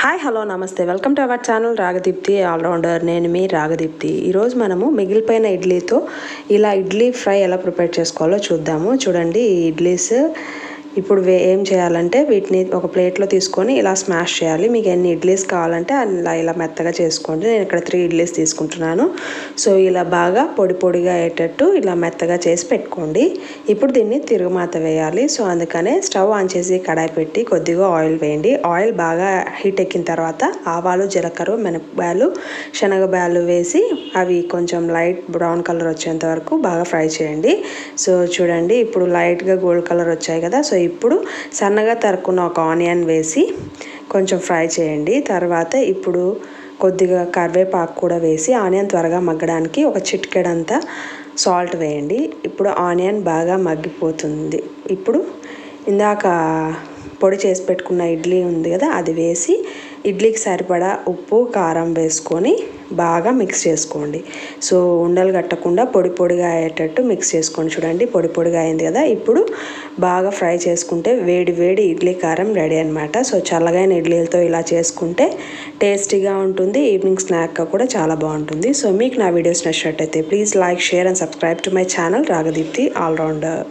Hi hello నమస్తే. Welcome to our channel Ragadeepthi allrounder నేను మీ రాగదీప్తి ఈరోజు మనము మిగిలిపోయిన ఇడ్లీతో ఇలా ఇడ్లీ ఫ్రై ఎలా ప్రిపేర్ చేసుకోవాలో చూద్దాము. చూడండి ఈ ఇడ్లీస్ ఇప్పుడు ఏం చేయాలంటే వీటిని ఒక ప్లేట్లో తీసుకొని ఇలా స్మాష్ చేయాలి. మీకు ఎన్ని ఇడ్లీస్ కావాలంటే అలా ఇలా మెత్తగా చేసుకోండి. నేను ఇక్కడ త్రీ ఇడ్లీస్ తీసుకుంటున్నాను. సో ఇలా బాగా పొడి పొడిగా అయ్యేటట్టు ఇలా మెత్తగా చేసి పెట్టుకోండి. ఇప్పుడు దీన్ని తిరుగుమాత వేయాలి. సో అందుకనే స్టవ్ ఆన్ చేసి కడాయి పెట్టి కొద్దిగా ఆయిల్ వేయండి. ఆయిల్ బాగా హీట్ ఎక్కిన తర్వాత ఆవాలు జీలకర్ర మినపకాయలు శనగబాయలు వేసి అవి కొంచెం లైట్ బ్రౌన్ కలర్ వచ్చేంత వరకు బాగా ఫ్రై చేయండి. సో చూడండి ఇప్పుడు లైట్గా గోల్డ్ కలర్ వచ్చాయి కదా సో ఇప్పుడు సన్నగా తరుక్కున్న ఒక ఆనియన్ వేసి కొంచెం ఫ్రై చేయండి. తర్వాత ఇప్పుడు కొద్దిగా కరివేపాకు కూడా వేసి ఆనియన్ త్వరగా మగ్గడానికి ఒక చిటికెడంతా సాల్ట్ వేయండి. ఇప్పుడు ఆనియన్ బాగా మగ్గిపోతుంది. ఇప్పుడు ఇందాక పొడి చేసి పెట్టుకున్న ఇడ్లీ ఉంది కదా అది వేసి ఇడ్లీకి సరిపడా ఉప్పు కారం వేసుకొని బాగా మిక్స్ చేసుకోండి. సో ఉండలు కట్టకుండా పొడి పొడిగా అయ్యేటట్టు మిక్స్ చేసుకోండి. చూడండి పొడి పొడిగా అయింది కదా. ఇప్పుడు బాగా ఫ్రై చేసుకుంటే వేడి వేడి ఇడ్లీ కారం రెడీ అనమాట సో చల్లగైన ఇడ్లీలతో ఇలా చేసుకుంటే టేస్టీగా ఉంటుంది. ఈవినింగ్ స్నాక్గా కూడా చాలా బాగుంటుంది. సో మీకు నా వీడియోస్ నచ్చినట్టయితే please like share and subscribe to my channel. Ragadeepthi allrounder